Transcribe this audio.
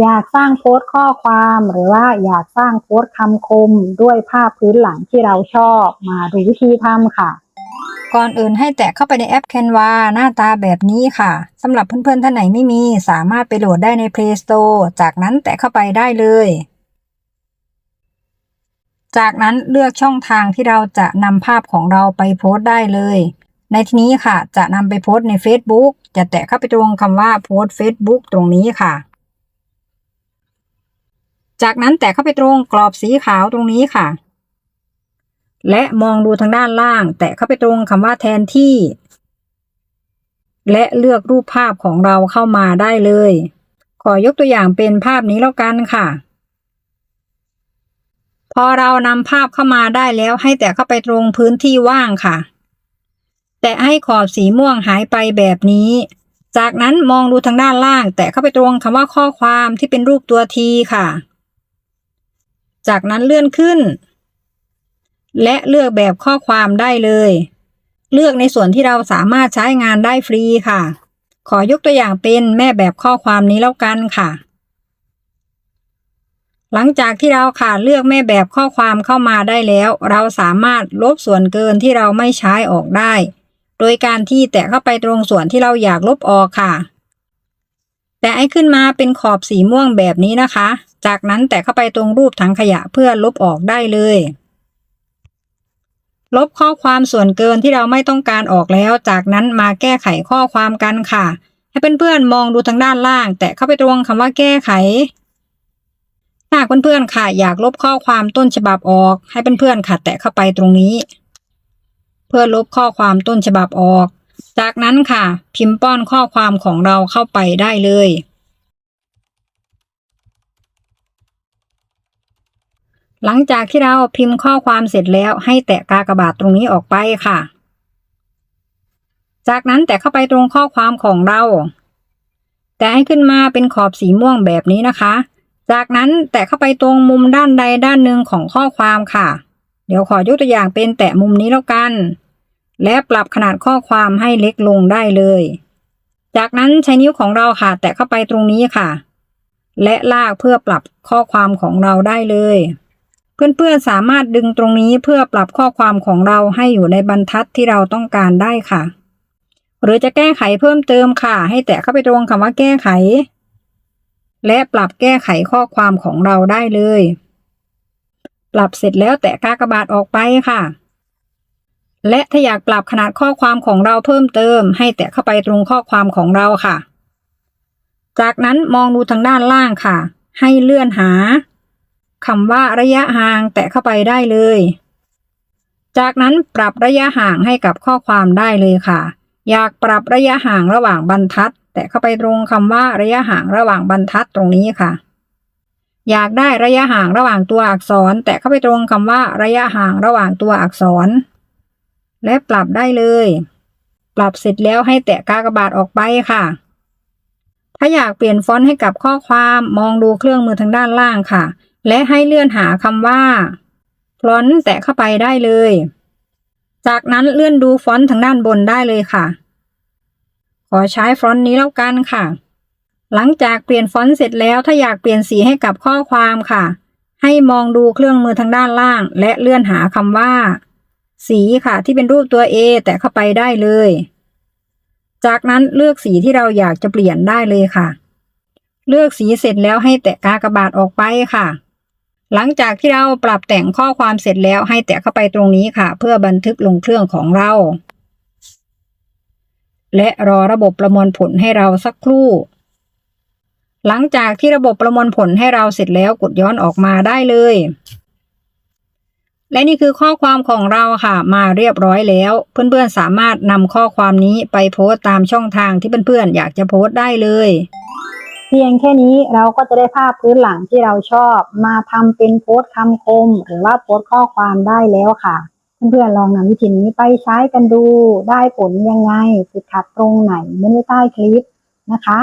อยากสร้างโพสต์ข้อความหรือว่าอยากสร้างโพสต์คำคมด้วยภาพพื้นหลังที่เราชอบมาดูวิธีทำค่ะ ก่อนอื่นให้แตะเข้าไปในแอป Canva หน้าตาแบบนี้ค่ะสำหรับเพื่อนๆท่านไหนไม่มีสามารถไปโหลดได้ใน Play Store จากนั้นแตะเข้าไปได้เลย จากนั้นเลือกช่องทางที่เราจะนำภาพของเราไปโพสต์ได้เลย ในที่นี้ค่ะ จะนำไปโพสต์ใน Facebook จะแตะเข้าไปตรงคำว่าโพสต์ Facebook ตรงนี้ค่ะ จากนั้นแตะเข้าไปตรงกรอบสีขาวตรงนี้ค่ะ และมองดูทางด้านล่าง แตะเข้าไปตรงคำว่าแทนที่ และเลือกรูปภาพของเราเข้ามาได้เลย ขอยกตัวอย่างเป็นภาพนี้แล้วกันค่ะ พอเรานำภาพเข้ามาได้แล้วให้แตะเข้าไปตรงพื้นที่ว่างค่ะ แตะให้ขอบสีม่วงหายไปแบบนี้จากนั้นมองดูทางด้านล่าง แตะเข้าไปตรงคำว่าข้อความที่เป็นรูปตัวทีค่ะ จากนั้นเลื่อนขึ้น และเลือกแบบข้อความได้เลย เลือกในส่วนที่เราสามารถใช้งานได้ฟรีค่ะ ขอยกตัวอย่างเป็นแม่แบบข้อความนี้แล้วกันค่ะ หลังจากที่เราค่ะเลือกแม่แบบข้อความเข้ามาได้แล้ว เราสามารถลบส่วนเกินที่เราไม่ใช้ออกได้ โดยการที่แตะเข้าไปตรงส่วนที่เราอยากลบออกค่ะ ขึ้นมาเป็นขอบสีม่วงแบบนี้นะคะ จากนั้นแตะเข้าไปตรงรูปถังขยะเพื่อลบออกได้เลย ลบข้อความส่วนเกินที่เราไม่ต้องการออกแล้ว จากนั้นมาแก้ไขข้อความกันค่ะ ให้เพื่อนๆมองดูทางด้านล่าง แตะเข้าไปตรงคำว่าแก้ไขถ้าเพื่อนๆค่ะอยากลบข้อความต้นฉบับออก ให้เพื่อนๆค่ะ แตะเข้าไปตรงนี้ เพื่อลบข้อความต้นฉบับออก จากนั้นค่ะ พิมพ์ป้อนข้อความของเราเข้าไปได้เลย หลังจากที่เราพิมพ์ข้อความเสร็จแล้วให้แตะกากบาทตรงนี้ออกไปค่ะ จากนั้นแตะเข้าไปตรงข้อความของเรา แต่ให้ขึ้นมาเป็นขอบสีม่วงแบบนี้นะคะ จากนั้นแตะเข้าไปตรงมุมด้านใดด้านหนึ่งของข้อความค่ะ เดี๋ยวขอยกตัวอย่างเป็นแตะมุมนี้แล้วกัน และปรับขนาดข้อความให้เล็กลงได้เลย จากนั้นใช้นิ้วของเราค่ะ แตะเข้าไปตรงนี้ค่ะ และลากเพื่อปรับข้อความของเราได้เลย เพื่อนๆสามารถดึงตรงนี้เพื่อปรับข้อความของเราให้อยู่ในบรรทัดที่เราต้องการได้ค่ะ หรือจะแก้ไขเพิ่มเติมค่ะ ให้แตะเข้าไปตรงคำว่าแก้ไข และปรับแก้ไขข้อความของเราได้เลย ปรับเสร็จแล้วแตะกากบาทออกไปค่ะ และถ้าอยากปรับขนาดข้อความของเราเพิ่มเติม ให้แตะเข้าไปตรงข้อความของเราค่ะ จากนั้นมองดูทางด้านล่างค่ะ ให้เลื่อนหา คำว่าระยะห่างแตะเข้าไปได้เลย จากนั้นปรับระยะห่างให้กับข้อความได้เลยค่ะ อยากปรับระยะห่างระหว่างบรรทัด แตะเข้าไปตรงคำว่าระยะห่างระหว่างบรรทัดตรงนี้ค่ะ อยากได้ระยะห่างระหว่างตัวอักษร แตะเข้าไปตรงคำว่าระยะห่างระหว่างตัวอักษร และปรับได้เลย ปรับเสร็จแล้วให้แตะกากบาทออกไปค่ะถ้าอยากเปลี่ยนฟอนต์ให้กับข้อความมองดูเครื่องมือทางด้านล่างค่ะ และให้เลื่อนหาคำว่า ฟอนต์แตะเข้าไปได้เลย จากนั้นเลื่อนดูฟอนต์ทางด้านบนได้เลยค่ะ ขอใช้ฟอนต์นี้แล้วกันค่ะ หลังจากเปลี่ยนฟอนต์เสร็จแล้วถ้าอยากเปลี่ยนสีให้กับข้อความค่ะ ให้มองดูเครื่องมือทางด้านล่าง และเลื่อนหาคำว่า สีค่ะที่เป็นรูปตัว A แตะเข้าไปได้เลย จากนั้นเลือกสีที่เราอยากจะเปลี่ยนได้เลยค่ะ เลือกสีเสร็จแล้วให้แตะกากบาทออกไปค่ะ หลังจากที่เราปรับแต่งข้อความเสร็จแล้วให้แตะเข้าไปตรงนี้ค่ะ เพื่อบันทึกลงเครื่องของเรา และรอระบบประมวลผลให้เราสักครู่ หลังจากที่ระบบประมวลผลให้เราเสร็จแล้วกดย้อนออกมาได้เลย และนี่คือข้อความของเราค่ะ มาเรียบร้อยแล้ว เพื่อนๆสามารถนำข้อความนี้ไปโพสต์ตามช่องทางที่เพื่อนๆอยากจะโพสต์ได้เลย พียงแค่นี้เราก็จะได้ภาพพื้นหลังที่เราชอบมาทำเป็นโพสต์คำคม หรือว่าโพสต์ข้อความได้แล้วค่ะ เพื่อนๆลองนำวิธีนี้ไปใช้กันดูได้ผลยังไงติดขัดตรงไหนเม้นได้ใต้คลิปนะคะ